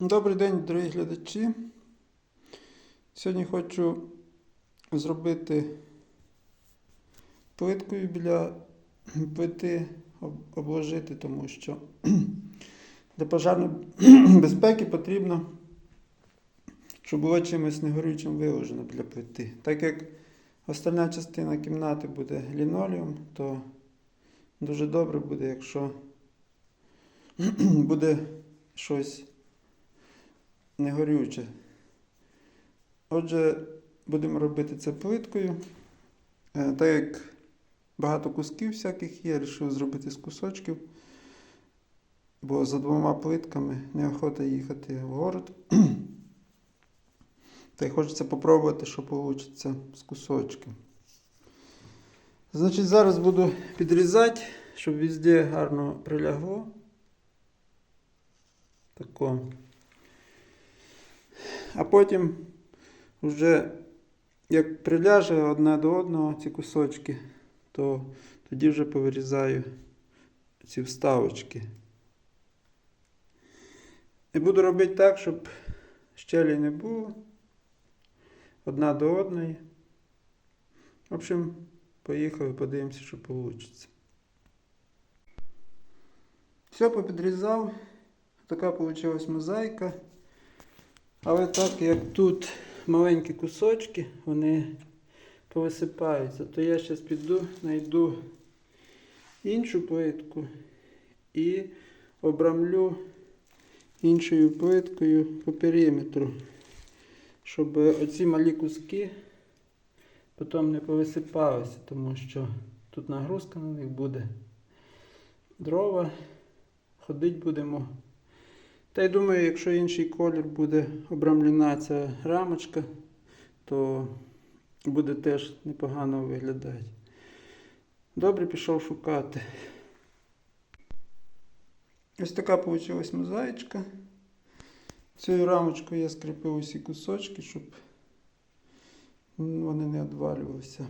Добрий день, дорогі глядачі. Сьогодні хочу зробити плиткою біля плити обложити, тому що для пожежної безпеки потрібно, щоб було чимось негорючим виложено біля плити. Так як остальна частина кімнати буде лінолеум, то дуже добре буде, якщо буде щось не горюче. Отже, будемо робити це плиткою. Е, Так як багато кусків всяких є, я вирішив зробити з кусочків. Бо за двома плитками неохота їхати в город. Та й хочеться попробувати, що вийде з кусочків. Значить, зараз буду підрізати, щоб везде гарно прилягло. Тако. А потім вже як приляже одне до одного ці кусочки, то тоді вже повирізаю ці вставочки. І буду робити так, щоб щелі не було одна до одної. В общем, поїхали, подивимося, що вийде. Все попідрізав. Така вийшла мозаїка. Але так як тут маленькі кусочки, вони повисипаються, то я зараз піду, знайду іншу плитку і обрамлю іншою плиткою по периметру, щоб оці малі куски потім не повисипалися, тому що тут нагрузка на них буде. Дрова, ходити будемо. Та й думаю, якщо інший колір буде обрамлена ця рамочка, то буде теж непогано виглядати. Добре пішов шукати. Ось така вийшла мозаїчка. Цією рамочкою я скріпив усі кусочки, щоб вони не відвалювалися.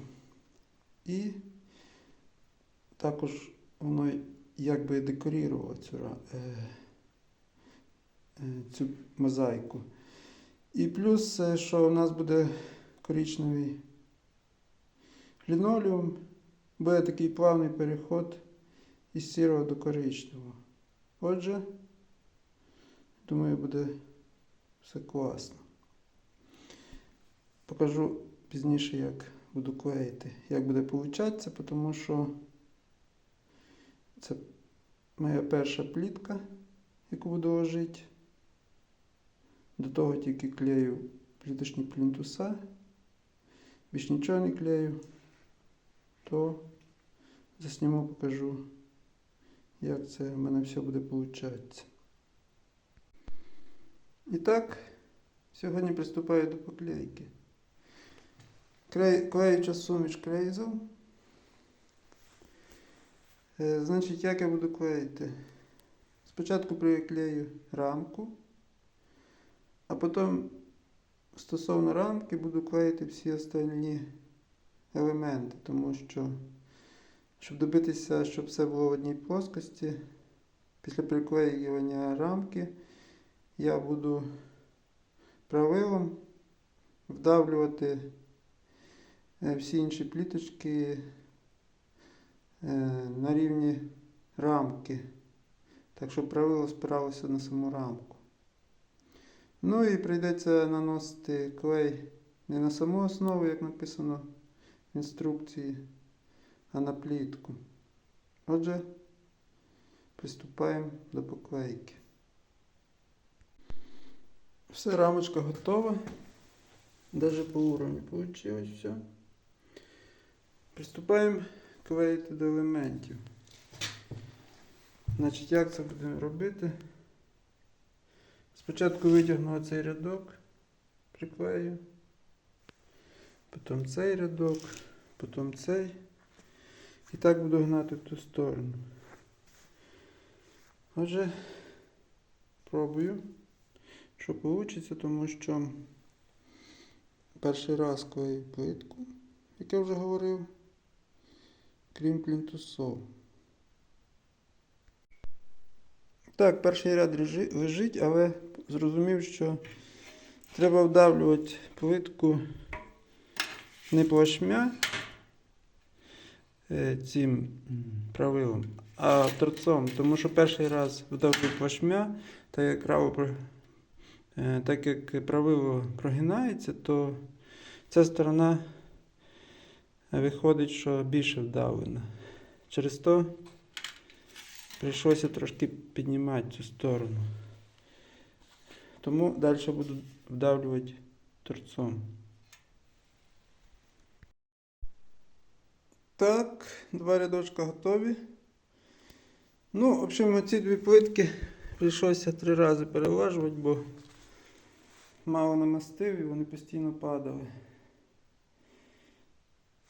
І також воно якби декорувало цю раму цю мозаїку. І плюс, е, що у нас буде коричневий лінолеум, буде такий плавний переход із сірого до коричневого. Отже, думаю, буде все класно. Покажу пізніше, як буду клеїти, як буде получатися, тому що це моя перша плітка, яку буду ложити. До того тільки клею пліточні плінтуса, більш нічого не клею, то засніму, покажу, як це в мене все буде получатися. І так, сьогодні приступаю до поклейки. Клей, клеюча суміш крейзел. Е, значить, як я буду клеїти? Спочатку приклею рамку. А потім стосовно рамки буду клеїти всі остальні елементи, тому що, щоб добитися, щоб все було в одній плоскості, після приклеювання рамки я буду правилом вдавлювати е, всі інші пліточки е, на рівні рамки, так щоб правило спиралося на саму рамку. Ну і прийдеться наносити клей не на саму основу, як написано в інструкції, а на плітку. Отже, приступаємо до поклейки. Все, рамочка готова. Даже по уровню вийшло все. Приступаємо клеїти до елементів. Значить, як це будемо робити? Спочатку витягну оцей рядок, приклею, потім цей рядок, потім цей. І так буду гнати в ту сторону. Отже, пробую, що вийде, тому що перший раз клею плитку, як я вже говорив, крім плінтусов. Так, перший ряд лежить, але зрозумів, що треба вдавлювати плитку не плашмя е, цим правилом, а торцом. Тому що перший раз вдавлю плашмя, так як, право, е, так як правило прогинається, то ця сторона виходить, що більше вдавлена. Через то прийшлося трошки піднімати цю сторону. Тому далі буду вдавлювати торцом. Так, два рядочка готові. Ну, в общем, ці дві плитки прийшлося три рази переважувати, бо мало намастив і вони постійно падали.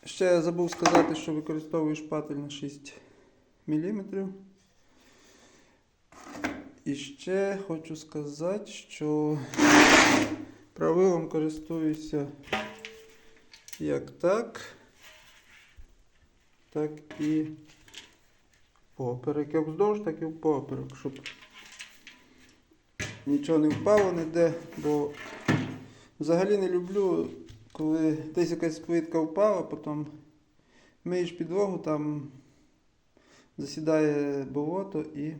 Ще я забув сказати, що використовую шпатель на 6 мм. І ще хочу сказати, що правилом користуюся як так, так і поперек. Як вздовж, так і впоперек, щоб нічого не впало ніде, бо взагалі не люблю, коли десь якась плитка впала, потім миєш підлогу, там засідає болото і.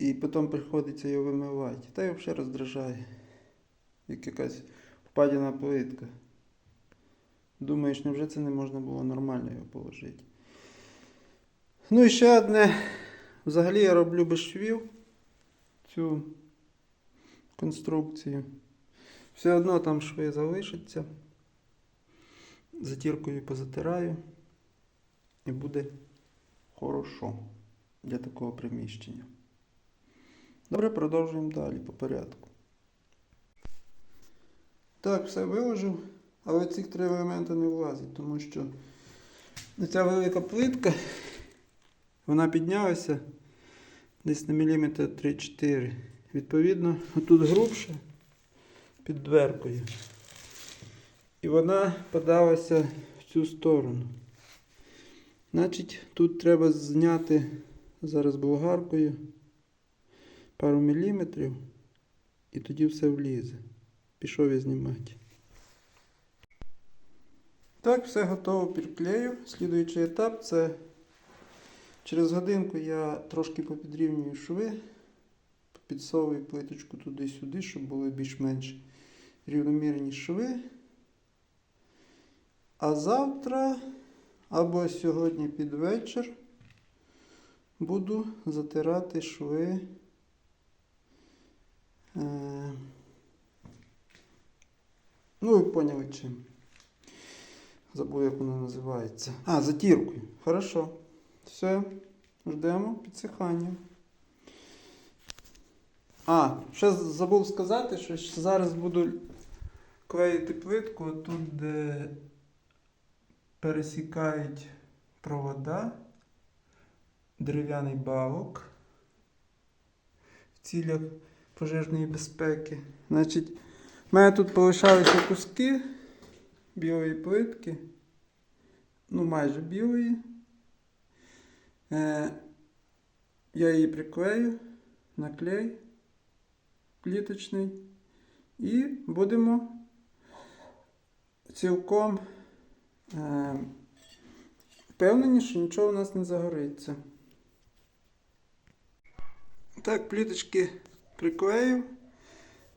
І потім приходиться його вимивати. Та й взагалі роздражає. Як якась впадіна плитка. Думаєш, невже це не можна було нормально його положити? Ну і ще одне. Взагалі я роблю без швів цю конструкцію. Все одно там шви залишаться. Затіркою позатираю. І буде хорошо для такого приміщення. Добре, продовжуємо далі по порядку. Так, все виложив, але ці три елементи не влазять, тому що ця велика плитка, вона піднялася десь на міліметр 3-4. Відповідно, тут грубше під дверкою. І вона подалася в цю сторону. Значить, тут треба зняти зараз болгаркою пару міліметрів і тоді все влізе. Пішов я знімати. Так, все готово підклею. Слідуючий етап це через годинку я трошки попідрівнюю шви, підсовую плиточку туди-сюди, щоб були більш-менш рівномірні шви. А завтра або сьогодні під вечір буду затирати шви. Е, Ну, ви поняли чим. Забув, як воно називається. А, затіркою. Хорошо. Все. Ждемо підсихання. А, ще забув сказати, що зараз буду клеїти плитку тут, де пересікають провода, дерев'яний балок в цілях пожежної безпеки. Значить, у мене тут полишалися куски білої плитки, ну майже білої. Е, я її приклею на клей пліточний і будемо цілком е, впевнені, що нічого у нас не загориться. Так, пліточки приклеїв,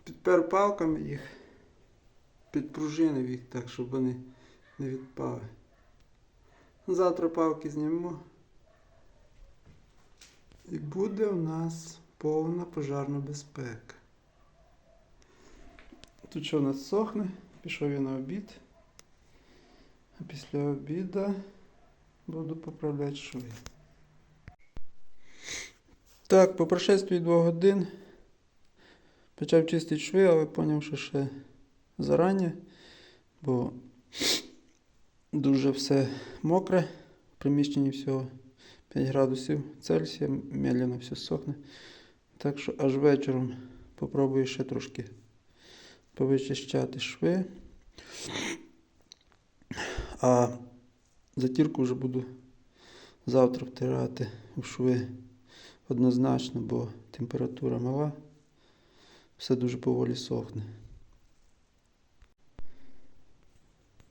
підпер палками їх, підпружинив їх так, щоб вони не відпали. Завтра палки знімемо. І буде у нас повна пожарна безпека. Тут що у нас сохне, пішов я на обід. А після обіду буду поправляти шви. Так, по прошествии двох годин почав чистити шви, але зрозумів, що ще зарані, бо дуже все мокре, в приміщенні всього 5 градусів Цельсія, медленно все сохне. Так що аж вечором попробую ще трошки повичищати шви. А затірку вже буду завтра втирати у шви однозначно, бо температура мала, все дуже поволі сохне.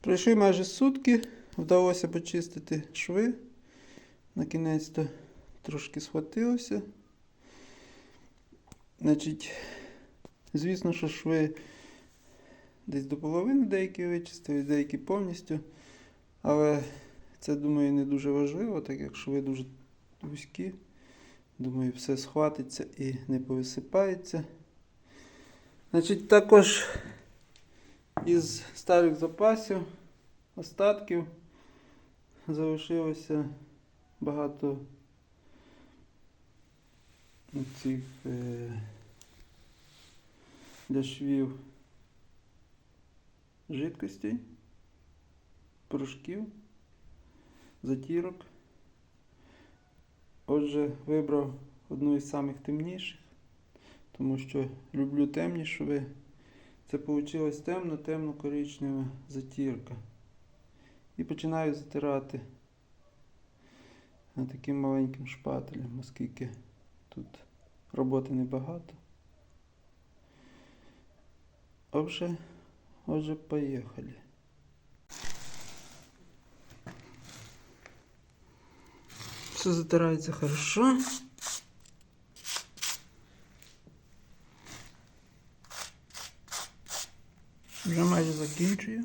Пройшли майже сутки, вдалося почистити шви. На кінець-то трошки схватилося. Значить, звісно, що шви десь до половини деякі вичистили, деякі повністю. Але це, думаю, не дуже важливо, так як шви дуже вузькі. Думаю, все схватиться і не повисипається. Значить, також із старих запасів, остатків залишилося багато цих е, для швів жидкостей, порошків, затірок. Отже, вибрав одну із самих темніших, тому що люблю темні шви. Це вийшло темно, темно-коричнева затірка. І починаю затирати таким маленьким шпателем, оскільки тут роботи небагато. Отже, отже, поїхали. Все затирається хорошо. Вже майже закінчую.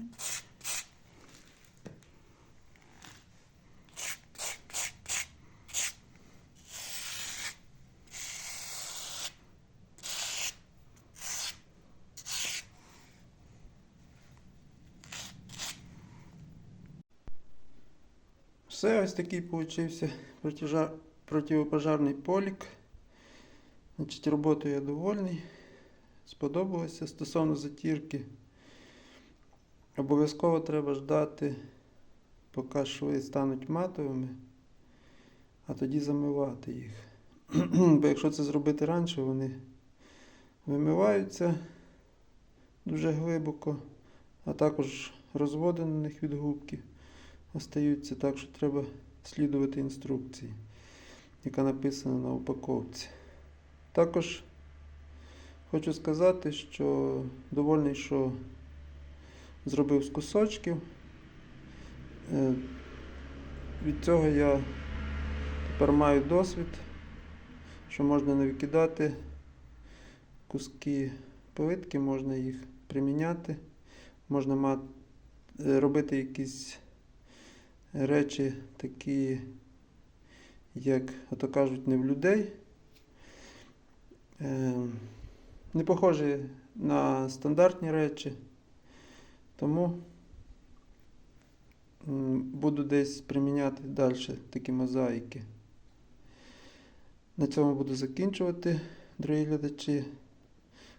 Все, ось такий получився противопожарний полік. Значить, роботою я довольний. Сподобалося. Стосовно затірки. Обов'язково треба ждати, поки шви стануть матовими, а тоді замивати їх. Бо якщо це зробити раніше, вони вимиваються дуже глибоко, а також розводи на них від губки остаються, так що треба слідувати інструкції, яка написана на упаковці. Також хочу сказати, що довольний, що зробив з кусочків. Е, Від цього я тепер маю досвід, що можна не викидати куски плитки, можна їх приміняти, можна е, робити якісь речі такі, як ото кажуть, не в людей. Е, Не похожі на стандартні речі. Тому буду десь приміняти далі такі мозаїки. На цьому буду закінчувати, дорогі глядачі.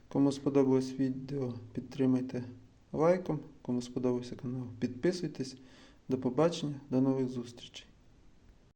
Кому сподобалось відео, підтримайте лайком. Кому сподобався канал, підписуйтесь. До побачення, до нових зустрічей.